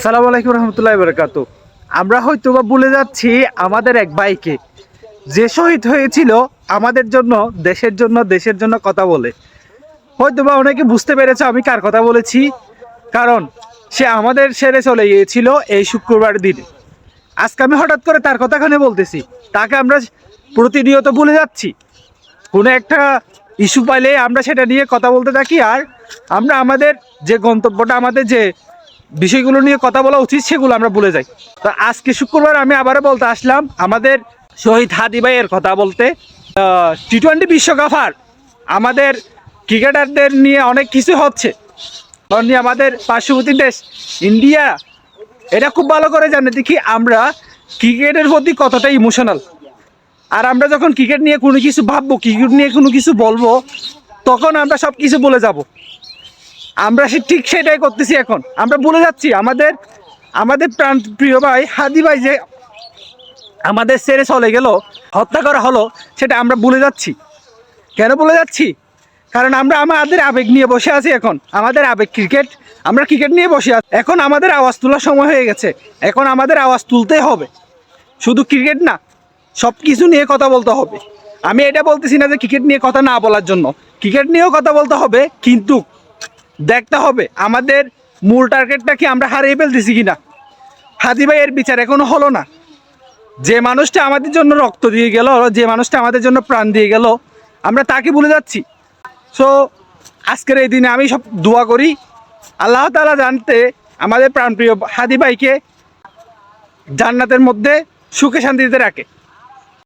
আসসালামু আলাইকুম রহমতুল্লাহ বরকাত আমরা হয়তো বা ভুলে যাচ্ছি আমাদের এক ভাইকে। যে শহীদ হয়েছিল আমাদের জন্য, দেশের জন্য দেশের জন্য কথা বলে। হয়তো বা অনেকে বুঝতে পেরেছে আমি কার কথা বলেছি। কারণ সে আমাদের সেরে চলে গিয়েছিল এই শুক্রবার দিনে। আজকে আমি হঠাৎ করে তার কথাখানে বলতেছি। তাকে আমরা প্রতিনিয়ত ভুলে যাচ্ছি। কোনো একটা ইস্যু পাইলে আমরা সেটা নিয়ে কথা বলতে থাকি। আর আমরা আমাদের যে গন্তব্যটা, আমাদের যে বিষয়গুলো নিয়ে কথা বলা উচিত, সেগুলো আমরা ভুলে যাই। তো আজকে শুক্রবার আমি আবারও বলতে আসলাম, আমাদের শহীদ হাদি ভাইয়ের কথা বলতে। টি টোয়েন্টি বিশ্বকাপ আর আমাদের ক্রিকেটারদের নিয়ে অনেক কিছু হচ্ছে। কারণ নিয়ে আমাদের পার্শ্ববর্তী দেশ, ইন্ডিয়া, এটা খুব ভালো করে জানে। দেখি আমরা ক্রিকেটের প্রতি কতটা ইমোশনাল আর আমরা যখন ক্রিকেট নিয়ে কোনো কিছু ভাববো, ক্রিকেট নিয়ে কোনো কিছু বলব, তখন আমরা সব কিছু বলে যাব। আমরা সে ঠিক সেটাই করতেছি এখন। আমরা বলে যাচ্ছি, আমাদের আমাদের প্রাণ প্রিয় ভাই হাদি ভাই যে আমাদের সেরে চলে গেল, হত্যা করা হলো, সেটা আমরা ভুলে যাচ্ছি। কেন বলে যাচ্ছি? কারণ আমরা আমাদের আবেগ নিয়ে বসে আছি এখন। আমাদের আবেগ ক্রিকেট আমরা ক্রিকেট নিয়ে বসে আছি। এখন আমাদের আওয়াজ তোলার সময় হয়ে গেছে। এখন আমাদের আওয়াজ তুলতেই হবে। শুধু ক্রিকেট না সব কিছু নিয়ে কথা বলতে হবে। আমি এটা বলতেছি না যে ক্রিকেট নিয়ে কথা না বলার জন্য। ক্রিকেট নিয়েও কথা বলতে হবে, কিন্তু দেখতে হবে, আমাদের মূল টার্গেটটা কি আমরা হারিয়ে ফেলতেছি কিনা? হাদি এর বিচার এখনও হলো না। যে মানুষটা আমাদের জন্য রক্ত দিয়ে গেল, যে মানুষটা আমাদের জন্য প্রাণ দিয়ে গেল, আমরা তাকে ভুলে যাচ্ছি। সো আজকের এই দিনে আমি সব দোয়া করি, আল্লাহ তালা জানতে আমাদের প্রাণপ্রিয় হাদি ভাইকে জান্নাতের মধ্যে সুখে শান্তিতে রাখে।